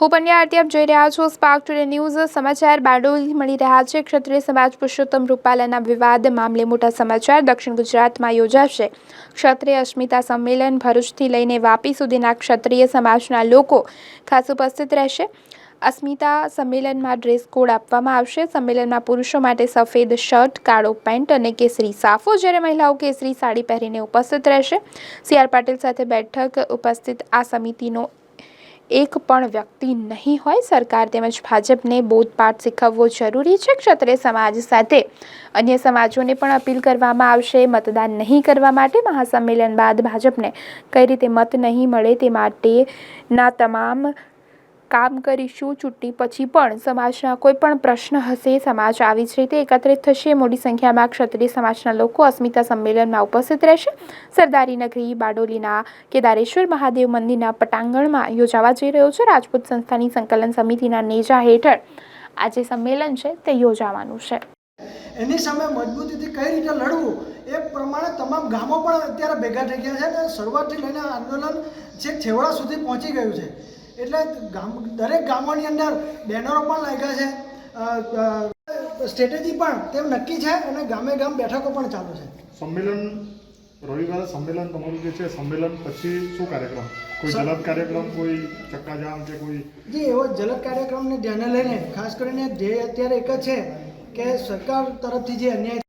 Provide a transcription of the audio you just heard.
હું પંડ્યા આરતી આપ જોઈ રહ્યા છો સ્પાર્ક ટુડે ન્યૂઝ સમાચાર બારડોલી મળી રહ્યા છે. ક્ષત્રિય સમાજ પુરુષોત્તમ રૂપાલાના વિવાદ મામલે મોટા સમાચાર દક્ષિણ ગુજરાતમાં યોજાશે. ક્ષત્રિય અસ્મિતા સંમેલન ભરૂચથી લઈને વાપી સુધીના ક્ષત્રિય સમાજના લોકો ખાસ ઉપસ્થિત રહેશે. અસ્મિતા સંમેલનમાં ડ્રેસ કોડ આપવામાં આવશે. સંમેલનમાં પુરુષો માટે સફેદ શર્ટ, કાળો પેન્ટ અને કેસરી સાફો જ્યારે મહિલાઓ કેસરી સાડી પહેરીને ઉપસ્થિત રહેશે. સી આર પાટીલ સાથે બેઠક ઉપસ્થિત આ સમિતિનો એક પણ વ્યક્તિ નહીં હોય, સરકાર તેમજ ભાજપને બોધપાઠ શીખવવો જરૂરી છે ક્ષત્રિય સમાજ સાથે. અન્ય સમાજોને પણ અપીલ કરવામાં આવશે, મતદાન નહીં કરવા માટે મહાસંમેલન બાદ ભાજપને કઈ રીતે મત નહીં મળે તે માટેના તમામ કામ કરીશું ચૂંટણી પછી પણ સમાજના કોઈ પણ પ્રશ્ન હશે, સમાજ આવી જ રીતે એકત્રિત થશે. મોટી સંખ્યામાં ક્ષત્રિય સમાજના લોકો અસ્મિતા સંમેલનમાં ઉપસ્થિત રહેશે. સરદારી નગરી, બારડોલીના કેદારેશ્વર મહાદેવ મંદિરના પટાંગણમાં યોજાવા જઈ રહ્યો છે. રાજપૂત સંસ્થાની સંકલન સમિતિના નેજા હેઠળ આ જે સંમેલન છે, તે યોજાવાનું છે. એની સામે મજબૂતીથી કઈ રીતે લડવું, એ પ્રમાણે તમામ ગામો પણ અત્યારે ભેગા થઈ ગયા છે અને શરૂઆતથી લઈને આંદોલન છેક છેવાડા સુધી પહોંચી ગયું છે. એટલે ગામ દરેક ગામોની અંદર બેનરો પણ લાગ્યા છે. સ્ટ્રેટેજી પણ તેમ નક્કી છે અને ગામે ગામ બેઠકો પણ ચાલુ છે. સંમેલન રવિવારે સંમેલન તમારું જે છે સંમેલન પછી શું કાર્યક્રમ? કોઈ જલદ કાર્યક્રમ કોઈ ચક્કાજામ કે કોઈ જી એવો જલદ કાર્યક્રમને ધ્યાને લઈને ખાસ કરીને ધ્યેય અત્યારે એક જ છે કે સરકાર તરફથી જે અન્યાય